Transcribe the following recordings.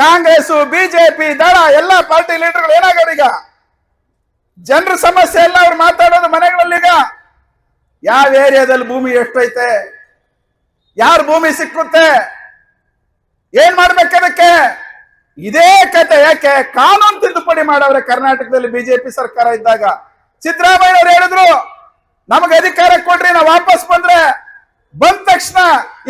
Congress BJP, ದಳ, ಎಲ್ಲ party ಲೀಡರ್ಗಳು ಏನಾಗ್ಯಾರ ಈಗ? ಜನರ ಸಮಸ್ಯೆ ಎಲ್ಲ ಅವ್ರು ಮಾತಾಡೋದು ಮನೆಗಳಲ್ಲಿ ಈಗ. ಯಾವ ಏರಿಯಾದಲ್ಲಿ ಭೂಮಿ ಎಷ್ಟೈತೆ? ಯಾರು ಭೂಮಿ ಸಿಕ್ಕುತ್ತೆ? ಏನ್ ಮಾಡ್ಬೇಕದಕ್ಕೆ ಇದೇ ಕತೆ, ಯಾಕೆ? ಕಾನೂನು ತಿದ್ದುಪಡಿ ಮಾಡವ್ರೆ ಕರ್ನಾಟಕದಲ್ಲಿ ಬಿಜೆಪಿ ಸರ್ಕಾರ ಇದ್ದಾಗ. ಸಿದ್ದರಾಮಯ್ಯ ಅವ್ರು ಹೇಳಿದ್ರು, ನಮಗೆ ಅಧಿಕಾರ ಕೊಡ್ರಿ, ನಾವು ವಾಪಸ್ ಬಂದ್ರೆ. ಬಂದ ತಕ್ಷಣ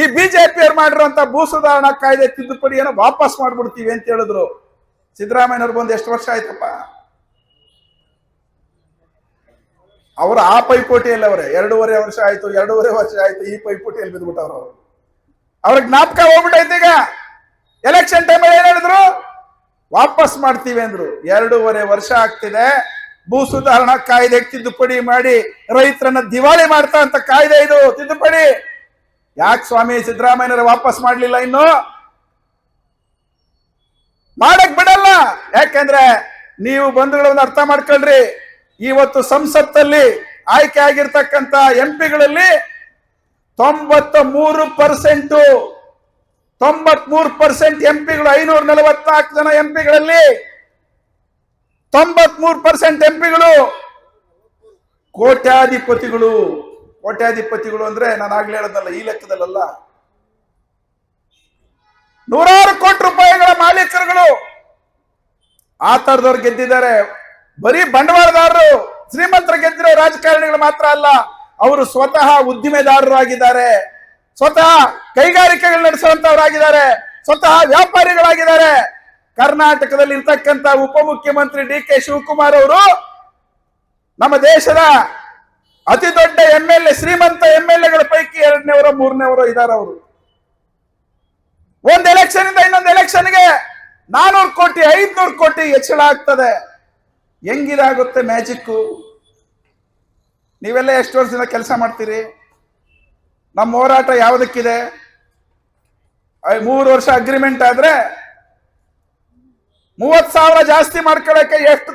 ಈ ಬಿಜೆಪಿ ಅವ್ರು ಮಾಡಿರುವಂತ ಭೂ ಸುಧಾರಣಾ ಕಾಯ್ದೆ ತಿದ್ದುಪಡಿಯನ್ನು ವಾಪಸ್ ಮಾಡ್ಬಿಡ್ತೀವಿ ಅಂತ ಹೇಳಿದ್ರು. ಸಿದ್ದರಾಮಯ್ಯನವ್ರು ಬಂದು ಎಷ್ಟು ವರ್ಷ ಆಯ್ತಪ್ಪ? ಅವರು ಆ ಪೈಪೋಟಿಯಲ್ಲಿ ಅವರೇ. ಎರಡೂವರೆ ವರ್ಷ ಆಯ್ತು, ಎರಡೂವರೆ ವರ್ಷ ಆಯ್ತು ಈ ಪೈಪೋಟಿಯಲ್ಲಿ ಬಿದ್ಬಿಟ್ಟವ್ರು ಅವರು. ಅವ್ರ ಜ್ಞಾಪಕ ಹೋಗ್ಬಿಟ್ಟೈತೆ ಈಗ. ಎಲೆಕ್ಷನ್ ಟೈಮಲ್ಲಿ ಏನ್ ಹೇಳಿದ್ರು? ವಾಪಸ್ ಮಾಡ್ತೀವಿ ಅಂದ್ರು. ಎರಡೂವರೆ ವರ್ಷ ಆಗ್ತಿದೆ. ಭೂ ಸುಧಾರಣಾ ಕಾಯ್ದೆ ತಿದ್ದುಪಡಿ ಮಾಡಿ ರೈತರನ್ನ ದಿವಾಳಿ ಮಾಡ್ತಾ ಅಂತ ಕಾಯ್ದೆ ಇದು. ತಿದ್ದುಪಡಿ. ಯಾಕೆ ಸ್ವಾಮಿ ಸಿದ್ದರಾಮಯ್ಯನವರು ವಾಪಸ್ ಮಾಡಲಿಲ್ಲ ಇನ್ನು? ಮಾಡಕ್ ಬಿಡಲ್ಲ. ಯಾಕೆಂದ್ರೆ ನೀವು ಬಂಧುಗಳನ್ನ ಅರ್ಥ ಮಾಡ್ಕೊಳ್ರಿ. ಇವತ್ತು ಸಂಸತ್ತಲ್ಲಿ ಆಯ್ಕೆ ಆಗಿರ್ತಕ್ಕಂತ ಎಂ ಪಿಗಳಲ್ಲಿ ತೊಂಬತ್ತ ಮೂರು ಪರ್ಸೆಂಟು, ತೊಂಬತ್ಮೂರು ಪರ್ಸೆಂಟ್ ಎಂ ಪಿಗಳು ಐನೂರ ನಲವತ್ನಾಲ್ಕು ಜನ ಎಂ ಪಿಗಳಲ್ಲಿ ತೊಂಬತ್ ಮೂರು ಪರ್ಸೆಂಟ್ ಎಂಪಿಗಳು ಕೋಟ್ಯಾಧಿಪತಿಗಳು. ಕೋಟ್ಯಾಧಿಪತಿಗಳು ಅಂದ್ರೆ ನಾನು ಆಗ್ಲೇ ಹೇಳದಲ್ಲ ಈ ಲೆಕ್ಕದಲ್ಲ ನೂರಾರು ಕೋಟಿ ರೂಪಾಯಿಗಳ ಮಾಲೀಕರುಗಳು. ಆ ತರದವ್ರು ಗೆದ್ದಿದ್ದಾರೆ. ಬರೀ ಬಂಡವಾಳದಾರರು, ಶ್ರೀಮಂತರ ಗೆದ್ದಿರೋ ರಾಜಕಾರಣಿಗಳು ಮಾತ್ರ ಅಲ್ಲ, ಅವರು ಸ್ವತಃ ಉದ್ದಿಮೆದಾರರು ಆಗಿದ್ದಾರೆ. ಸ್ವತಃ ಕೈಗಾರಿಕೆಗಳು ನಡೆಸುವಂತವರಾಗಿದ್ದಾರೆ ಸ್ವತಃ ವ್ಯಾಪಾರಿಗಳಾಗಿದ್ದಾರೆ. ಕರ್ನಾಟಕದಲ್ಲಿ ಇರ್ತಕ್ಕಂತ ಉಪಮುಖ್ಯಮಂತ್ರಿ ಡಿ ಕೆ ಶಿವಕುಮಾರ್ ಅವರು ನಮ್ಮ ದೇಶದ ಅತಿ ದೊಡ್ಡ ಎಂ ಎಲ್ ಎ ಶ್ರೀಮಂತ ಎಂ ಎಲ್ ಎಗಳ ಪೈಕಿ ಎರಡನೇವರ ಮೂರನೇವರ ಇದ್ದಾರೆ ಅವರು. ಒಂದ್ ಎಲೆಕ್ಷನ್ ಇಂದ ಇನ್ನೊಂದು ಎಲೆಕ್ಷನ್ಗೆ ನಾನೂರು ಕೋಟಿ, ಐದ್ನೂರು ಕೋಟಿ ಹೆಚ್ಚಳ ಆಗ್ತದೆ. ಹೆಂಗಿದಾಗುತ್ತೆ ಮ್ಯಾಜಿಕ್ಕು? ನೀವೆಲ್ಲ ಎಷ್ಟು ವರ್ಷದಿಂದ ಕೆಲಸ ಮಾಡ್ತೀರಿ? ನಮ್ಮ ಹೋರಾಟ ಯಾವುದಕ್ಕಿದೆ? ಮೂರು ವರ್ಷ ಅಗ್ರಿಮೆಂಟ್ ಆದ್ರೆ ಮೂವತ್ ಸಾವಿರ ಜಾಸ್ತಿ ಮಾಡ್ಕೊಳಕ್ಕೆ ಎಷ್ಟು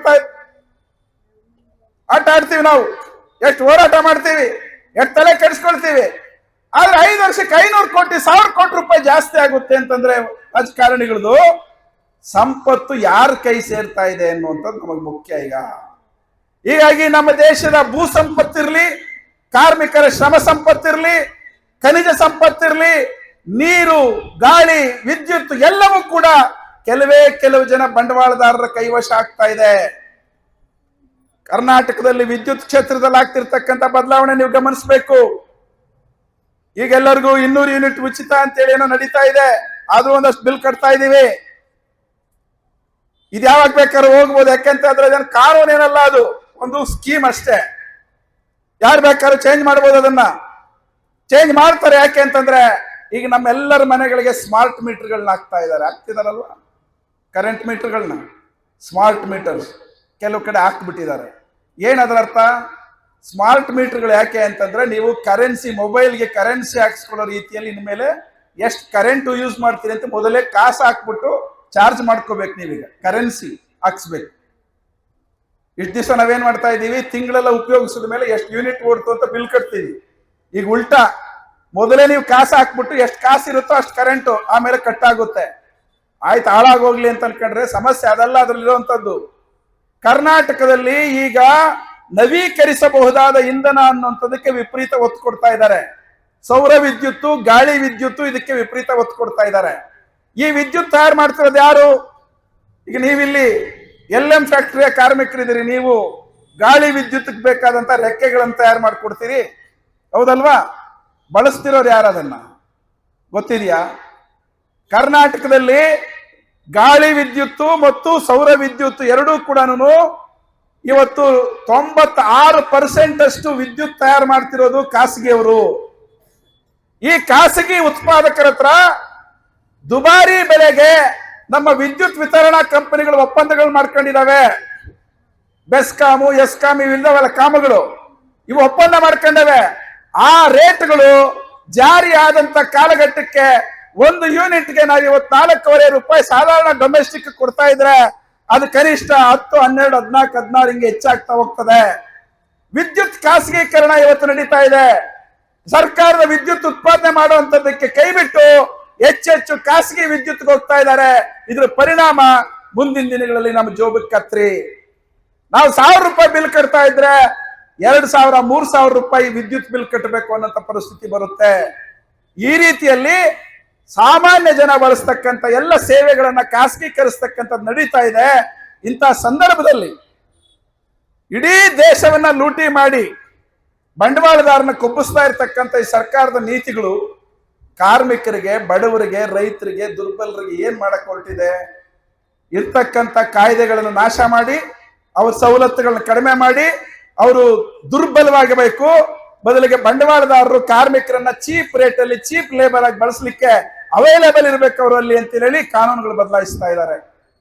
ಆಟ ಆಡ್ತೀವಿ ನಾವು. ಎಷ್ಟು ಹೋರಾಟ ಮಾಡ್ತೀವಿ, ಎಷ್ಟು ತಲೆ ಕೆಡಿಸ್ಕೊಳ್ತೀವಿ. ಆದ್ರೆ ಐದು ವರ್ಷಕ್ಕೆ ಐನೂರು ಕೋಟಿ, ಸಾವಿರ ಕೋಟಿ ರೂಪಾಯಿ ಜಾಸ್ತಿ ಆಗುತ್ತೆ ಅಂತಂದ್ರೆ ರಾಜಕಾರಣಿಗಳದು ಸಂಪತ್ತು ಯಾರ ಕೈ ಸೇರ್ತಾ ಇದೆ ಅನ್ನುವಂಥದ್ದು ನಮಗೆ ಮುಖ್ಯ ಈಗ. ಹೀಗಾಗಿ ನಮ್ಮ ದೇಶದ ಭೂ ಸಂಪತ್ತಿರಲಿ ಕಾರ್ಮಿಕರ ಶ್ರಮ ಸಂಪತ್ತಿರಲಿ ಖನಿಜ ಸಂಪತ್ತಿರಲಿ ನೀರು, ಗಾಳಿ, ವಿದ್ಯುತ್ ಎಲ್ಲವೂ ಕೂಡ ಕೆಲವೇ ಕೆಲವು ಜನ ಬಂಡವಾಳದಾರರ ಕೈವಶ ಆಗ್ತಾ ಇದೆ. ಕರ್ನಾಟಕದಲ್ಲಿ ವಿದ್ಯುತ್ ಕ್ಷೇತ್ರದಲ್ಲಿ ಆಗ್ತಿರ್ತಕ್ಕಂಥ ಬದಲಾವಣೆ ನೀವು ಗಮನಿಸಬೇಕು. ಈಗ ಎಲ್ಲರಿಗೂ ಇನ್ನೂರು ಯೂನಿಟ್ ಉಚಿತ ಅಂತೇಳಿ ಏನೋ ನಡೀತಾ ಇದೆ. ಆದ್ರೂ ಒಂದಷ್ಟು ಬಿಲ್ ಕಟ್ತಾ ಇದ್ದೀವಿ. ಇದು ಯಾವಾಗ ಬೇಕಾದ್ರೆ ಹೋಗ್ಬೋದು. ಯಾಕೆಂತ ಅಂದ್ರೆ ಕಾನೂನು ಏನಲ್ಲ ಅದು. ಒಂದು ಸ್ಕೀಮ್ ಅಷ್ಟೇ. ಯಾರು ಬೇಕಾದ್ರೂ ಚೇಂಜ್ ಮಾಡ್ಬೋದು ಅದನ್ನ. ಚೇಂಜ್ ಮಾಡ್ತಾರೆ ಯಾಕೆ ಅಂತಂದ್ರೆ ಈಗ ನಮ್ಮೆಲ್ಲರ ಮನೆಗಳಿಗೆ ಸ್ಮಾರ್ಟ್ ಮೀಟರ್ಗಳನ್ನ ಹಾಕ್ತಾ ಇದ್ದಾರೆ. ಹಾಕ್ತಿದಾರಲ್ವಾ ಕರೆಂಟ್ ಮೀಟರ್ಗಳನ್ನ, ಸ್ಮಾರ್ಟ್ ಮೀಟರ್ಸ್ ಕೆಲವು ಕಡೆ ಹಾಕ್ಬಿಟ್ಟಿದ್ದಾರೆ. ಏನು ಅರ್ಥ? ಸ್ಮಾರ್ಟ್ ಮೀಟರ್ಗಳು ಯಾಕೆ ಅಂತಂದ್ರೆ ನೀವು ಕರೆನ್ಸಿ, ಮೊಬೈಲ್ಗೆ ಕರೆನ್ಸಿ ಹಾಕ್ಸ್ಕೊಳ್ಳೋ ರೀತಿಯಲ್ಲಿ ಇನ್ಮೇಲೆ ಎಷ್ಟು ಕರೆಂಟ್ ಯೂಸ್ ಮಾಡ್ತೀರಿ ಅಂತ ಮೊದಲೇ ಕಾಸು ಹಾಕ್ಬಿಟ್ಟು ಚಾರ್ಜ್ ಮಾಡ್ಕೋಬೇಕು ನೀವೀಗ. ಕರೆನ್ಸಿ ಹಾಕ್ಸ್ಬೇಕು. ಇಷ್ಟು ದಿವಸ ನಾವೇನ್ ಮಾಡ್ತಾ ಇದ್ದೀವಿ? ತಿಂಗಳೆಲ್ಲ ಉಪಯೋಗಿಸಿದ ಮೇಲೆ ಎಷ್ಟು ಯೂನಿಟ್ ಓಡ್ತು ಅಂತ ಬಿಲ್ ಕಟ್ತೀವಿ. ಈಗ ಉಲ್ಟಾ, ಮೊದಲೇ ನೀವು ಕಾಸು ಹಾಕ್ಬಿಟ್ಟು ಎಷ್ಟು ಕಾಸು ಇರುತ್ತೋ ಅಷ್ಟು ಕರೆಂಟು ಆಮೇಲೆ ಕಟ್ ಆಗುತ್ತೆ. ಆಯ್ತು, ಹಾಳಾಗೋಗ್ಲಿ ಅಂತ ಅನ್ಕೊಂಡ್ರೆ ಸಮಸ್ಯೆ, ಅದಲ್ಲ ಅದರಲ್ಲಿರುವಂಥದ್ದು. ಕರ್ನಾಟಕದಲ್ಲಿ ಈಗ ನವೀಕರಿಸಬಹುದಾದ ಇಂಧನ ಅನ್ನುವಂಥದ್ದಕ್ಕೆ ವಿಪರೀತ ಒತ್ತು ಕೊಡ್ತಾ ಇದ್ದಾರೆ. ಸೌರ ವಿದ್ಯುತ್ತು, ಗಾಳಿ ವಿದ್ಯುತ್ತು ಇದಕ್ಕೆ ವಿಪರೀತ ಒತ್ತು ಕೊಡ್ತಾ ಇದ್ದಾರೆ. ಈ ವಿದ್ಯುತ್ ತಯಾರು ಮಾಡ್ತಿರೋದು ಯಾರು? ಈಗ ನೀವಿಲ್ಲಿ ಎಲ್ ಎಂ ಫ್ಯಾಕ್ಟ್ರಿಯ ಕಾರ್ಮಿಕರಿದ್ದೀರಿ, ನೀವು ಗಾಳಿ ವಿದ್ಯುತ್ಗೆ ಬೇಕಾದಂತ ರೆಕ್ಕೆಗಳನ್ನು ತಯಾರು ಮಾಡಿಕೊಡ್ತೀರಿ. ಹೌದಲ್ವಾ? ಬಳಸ್ತಿರೋರು ಯಾರು ಅದನ್ನ? ಗೊತ್ತಿದೆಯಾ? ಕರ್ನಾಟಕದಲ್ಲಿ ಗಾಳಿ ವಿದ್ಯುತ್ತು ಮತ್ತು ಸೌರ ವಿದ್ಯುತ್ ಎರಡೂ ಕೂಡ ಇವತ್ತು ತೊಂಬತ್ತಾರು ಪರ್ಸೆಂಟ್ ಅಷ್ಟು ವಿದ್ಯುತ್ ತಯಾರು ಮಾಡ್ತಿರೋದು ಖಾಸಗಿಯವರು. ಈ ಖಾಸಗಿ ಉತ್ಪಾದಕರ ಹತ್ರ ದುಬಾರಿ ಬೆಲೆಗೆ ನಮ್ಮ ವಿದ್ಯುತ್ ವಿತರಣಾ ಕಂಪನಿಗಳು ಒಪ್ಪಂದಗಳು ಮಾಡ್ಕೊಂಡಿದ್ದಾವೆ ಬೆಸ್ಕಾಮು, ಎಸ್ಕಾಮ್ ಇವಿಲ್ಲದವಲ್ಲ ಕಾಮಗಳು. ಇವು ಒಪ್ಪಂದ ಮಾಡ್ಕೊಂಡವೆ. ಆ ರೇಟ್ಗಳು ಜಾರಿ ಆದಂತ ಕಾಲಘಟ್ಟಕ್ಕೆ ಒಂದು ಯೂನಿಟ್ಗೆ ನಾವು ಇವತ್ತು ನಾಲ್ಕೂವರೆ ರೂಪಾಯಿ ಸಾಧಾರಣ ಡೊಮೆಸ್ಟಿಕ್ ಕೊಡ್ತಾ ಇದ್ರೆ ಅದು ಕನಿಷ್ಠ ಹತ್ತು, ಹನ್ನೆರಡು, ಹದಿನಾಲ್ಕು, ಹದಿನಾರು ಹಿಂಗೆ ಹೆಚ್ಚಾಗ್ತಾ ಹೋಗ್ತದೆ. ವಿದ್ಯುತ್ ಖಾಸಗೀಕರಣ ಇವತ್ತು ನಡೀತಾ ಇದೆ. ಸರ್ಕಾರದ ವಿದ್ಯುತ್ ಉತ್ಪಾದನೆ ಮಾಡುವಂತದ್ದಕ್ಕೆ ಕೈ ಬಿಟ್ಟು ಹೆಚ್ಚೆಚ್ಚು ಖಾಸಗಿ ವಿದ್ಯುತ್ಗೆ ಹೋಗ್ತಾ ಇದ್ದಾರೆ. ಇದ್ರ ಪರಿಣಾಮ ಮುಂದಿನ ದಿನಗಳಲ್ಲಿ ನಮ್ಮ ಜೋಬಕ್ಕೆ ಕತ್ರಿ. ನಾವು ಸಾವಿರ ರೂಪಾಯಿ ಬಿಲ್ ಕಟ್ತಾ ಇದ್ರೆ ಎರಡ್ ಸಾವಿರ, ಮೂರ್ ಸಾವಿರ ರೂಪಾಯಿ ವಿದ್ಯುತ್ ಬಿಲ್ ಕಟ್ಟಬೇಕು ಅನ್ನೋಂಥ ಪರಿಸ್ಥಿತಿ ಬರುತ್ತೆ. ಈ ರೀತಿಯಲ್ಲಿ ಸಾಮಾನ್ಯ ಜನ ಬಳಸ್ತಕ್ಕಂಥ ಎಲ್ಲ ಸೇವೆಗಳನ್ನ ಖಾಸಗೀಕರಿಸ್ತಕ್ಕಂಥದ್ದು ನಡೀತಾ ಇದೆ. ಇಂಥ ಸಂದರ್ಭದಲ್ಲಿ ಇಡೀ ದೇಶವನ್ನ ಲೂಟಿ ಮಾಡಿ ಬಂಡವಾಳದಾರನ ಕೊಬ್ಬಿಸ್ತಾ ಇರ್ತಕ್ಕಂಥ ಈ ಸರ್ಕಾರದ ನೀತಿಗಳು ಕಾರ್ಮಿಕರಿಗೆ, ಬಡವರಿಗೆ, ರೈತರಿಗೆ, ದುರ್ಬಲರಿಗೆ ಏನ್ ಮಾಡಕ್ ಹೊರಟಿದೆ? ಇರ್ತಕ್ಕಂಥ ಕಾಯ್ದೆಗಳನ್ನು ನಾಶ ಮಾಡಿ, ಅವ್ರ ಸವಲತ್ತುಗಳನ್ನ ಕಡಿಮೆ ಮಾಡಿ, ಅವರು ದುರ್ಬಲವಾಗಬೇಕು. ಬದಲಿಗೆ ಬಂಡವಾಳದಾರರು ಕಾರ್ಮಿಕರನ್ನ ಚೀಪ್ ರೇಟ್ ಅಲ್ಲಿ ಚೀಪ್ ಲೇಬರ್ ಆಗಿ ಬಳಸಲಿಕ್ಕೆ ಅವೈಲೇಬಲ್ ಇರಬೇಕು ಅವರಲ್ಲಿ ಅಂತ ಹೇಳಿ ಕಾನೂನುಗಳು ಬದಲಾಯಿಸ್ತಾ ಇದ್ದಾರೆ.